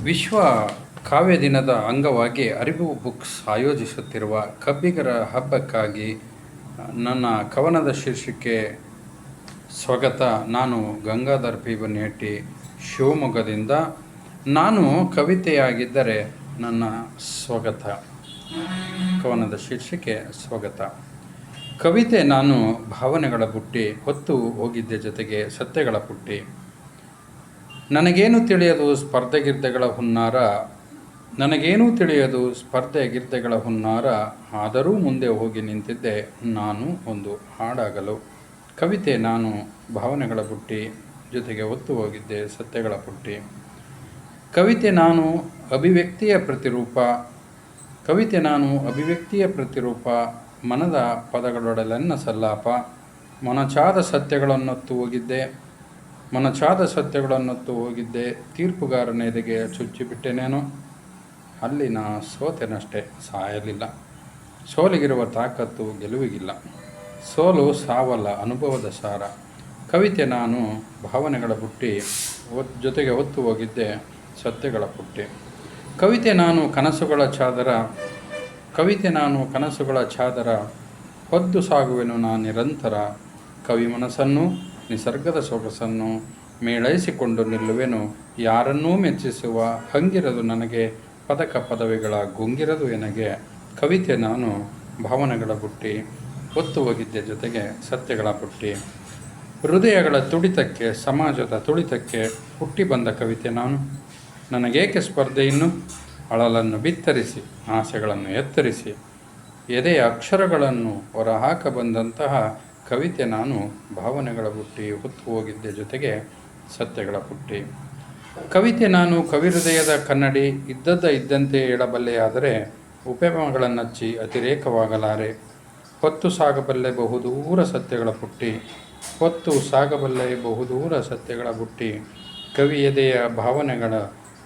ವಿಶ್ವ ಕಾವ್ಯ ದಿನದ ಅಂಗವಾಗಿ ಅರಿವು ಬುಕ್ಸ್ ಆಯೋಜಿಸುತ್ತಿರುವ ಕಬ್ಬಿಗರ ಹಬ್ಬಕ್ಕಾಗಿ ನನ್ನ ಕವನದ ಶೀರ್ಷಿಕೆ ಸ್ವಾಗತ. ನಾನು ಗಂಗಾಧರ್ ಪಿ ಬನ್ನಿಹಟ್ಟಿ ಶಿವಮೊಗ್ಗದಿಂದ. ನಾನು ಕವಿತೆಯಾಗಿದ್ದರೆ ನನ್ನ ಸ್ವಾಗತ. ಕವನದ ಶೀರ್ಷಿಕೆ ಸ್ವಾಗತ. ಕವಿತೆ ನಾನು ಭಾವನೆಗಳ ಬುಟ್ಟಿ, ಹೊತ್ತು ಹೋಗಿದ್ದೆ ಜೊತೆಗೆ ಸತ್ಯಗಳ ಪುಟ್ಟಿ. ನನಗೇನು ತಿಳಿಯದು ಸ್ಪರ್ಧೆ ಗಿರ್ದೆಗಳ ಹುನ್ನಾರ? ನನಗೇನು ತಿಳಿಯದು ಸ್ಪರ್ಧೆ ಗಿರ್ದೆಗಳ ಹುನ್ನಾರ? ಆದರೂ ಮುಂದೆ ಹೋಗಿ ನಿಂತಿದ್ದೆ, ನಾನು ಒಂದು ಹಾಡಾಗಲು. ಕವಿತೆ ನಾನು ಭಾವನೆಗಳ ಬುಟ್ಟಿ ಜೊತೆಗೆ ಒತ್ತು ಹೋಗಿದ್ದೆ ಸತ್ಯಗಳ ಪುಟ್ಟಿ. ಕವಿತೆ ನಾನು ಅಭಿವ್ಯಕ್ತಿಯ ಪ್ರತಿರೂಪ. ಕವಿತೆ ನಾನು ಅಭಿವ್ಯಕ್ತಿಯ ಪ್ರತಿರೂಪ, ಮನದ ಪದಗಳೊಡಲೆನ್ನ ಸಲ್ಲಾಪ ಮೊನಚಾದ ಸತ್ಯಗಳನ್ನೊತ್ತು ಹೋಗಿದ್ದೆ ಮೊನಚಾದ ಸತ್ಯಗಳನ್ನೊತ್ತು ಹೋಗಿದ್ದೆ, ತೀರ್ಪುಗಾರನ ಎದೆಗೆ ಚುಚ್ಚಿಬಿಟ್ಟೆನೇನೋ ಅಲ್ಲಿ ನಾ ಸೋತೆನಷ್ಟೇ ಸಾಯಲಿಲ್ಲ. ಸೋಲಿಗಿರುವ ತಾಕತ್ತು ಗೆಲುವಿಗಿಲ್ಲ. ಸೋಲು ಸಾವಲ್ಲ ಅನುಭವದ ಸಾರ. ಕವಿತೆ ನಾನು ಭಾವನೆಗಳ ಬುಟ್ಟಿ ಜೊತೆಗೆ ಹೊತ್ತು ಹೋಗಿದ್ದೆ ಸತ್ಯಗಳ ಪುಟ್ಟಿ. ಕವಿತೆ ನಾನು ಕನಸುಗಳ ಚಾದರ, ಕವಿತೆ ನಾನು ಕನಸುಗಳ ಚಾದರ. ಹೊದ್ದು ಸಾಗುವೆನು ನಾನು ನಿರಂತರ ಕವಿ ಮನಸ್ಸನ್ನು. ನಿಸರ್ಗದ ಸೊಗಸನ್ನು ಮೇಳೈಸಿಕೊಂಡು ನಿಲ್ಲುವೆನು. ಯಾರನ್ನೂ ಮೆಚ್ಚಿಸುವ ಹಂಗಿರದು ನನಗೆ, ಪದಕ ಪದವಿಗಳ ಗುಂಗಿರದು ಎನಗೆ. ಕವಿತೆ ನಾನು ಭಾವನೆಗಳ ಬುಟ್ಟಿ ಹೊತ್ತು ಹೋಗಿದ್ದೆ ಜೊತೆಗೆ ಸತ್ಯಗಳ ಬುಟ್ಟಿ ಹೃದಯಗಳ ತುಡಿತಕ್ಕೆ, ಸಮಾಜದ ತುಳಿತಕ್ಕೆ ಹುಟ್ಟಿ ಬಂದ ಕವಿತೆ ನಾನು. ನನಗೇಕೆ ಸ್ಪರ್ಧೆಯನ್ನು ಅಳಲನ್ನು ಬಿತ್ತರಿಸಿ, ಆಸೆಗಳನ್ನು ಎತ್ತರಿಸಿ. ಎದೆಯ ಅಕ್ಷರಗಳನ್ನು ಹೊರಹಾಕ ಬಂದಂತಹ ಕವಿತೆ ನಾನು ಭಾವನೆಗಳ ಬುಟ್ಟಿ ಹೊತ್ತು ಹೋಗಿದ್ದ ಜೊತೆಗೆ ಸತ್ಯಗಳ ಪುಟ್ಟಿ. ಕವಿತೆ ನಾನು ಕವಿ ಹೃದಯದ ಕನ್ನಡಿ, ಇದ್ದದ್ದ ಇದ್ದಂತೆ ಹೇಳಬಲ್ಲೆಯಾದರೆ ಉಪಮಗಳನ್ನಚ್ಚಿ ಅತಿರೇಕವಾಗಲಾರೆ. ಹೊತ್ತು ಸಾಗಬಲ್ಲೆ ಬಹುದೂರ ಸತ್ಯಗಳ ಪುಟ್ಟಿ. ಹೊತ್ತು ಸಾಗಬಲ್ಲೆ ಬಹುದೂರ ಸತ್ಯಗಳ ಬುಟ್ಟಿ ಕವಿ ಎದೆಯ ಭಾವನೆಗಳ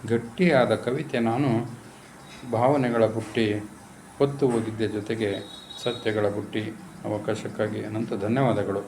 ಗಟ್ಟಿಯಾದ ಕವಿತೆ ನಾನು ಭಾವನೆಗಳ ಬುಟ್ಟಿ ಹೊತ್ತು ಹೋಗಿದ್ದ ಜೊತೆಗೆ ಸತ್ಯಗಳ ಬುಟ್ಟಿ ಅವಕಾಶಕ್ಕಾಗಿ ಅನಂತ ಧನ್ಯವಾದಗಳು.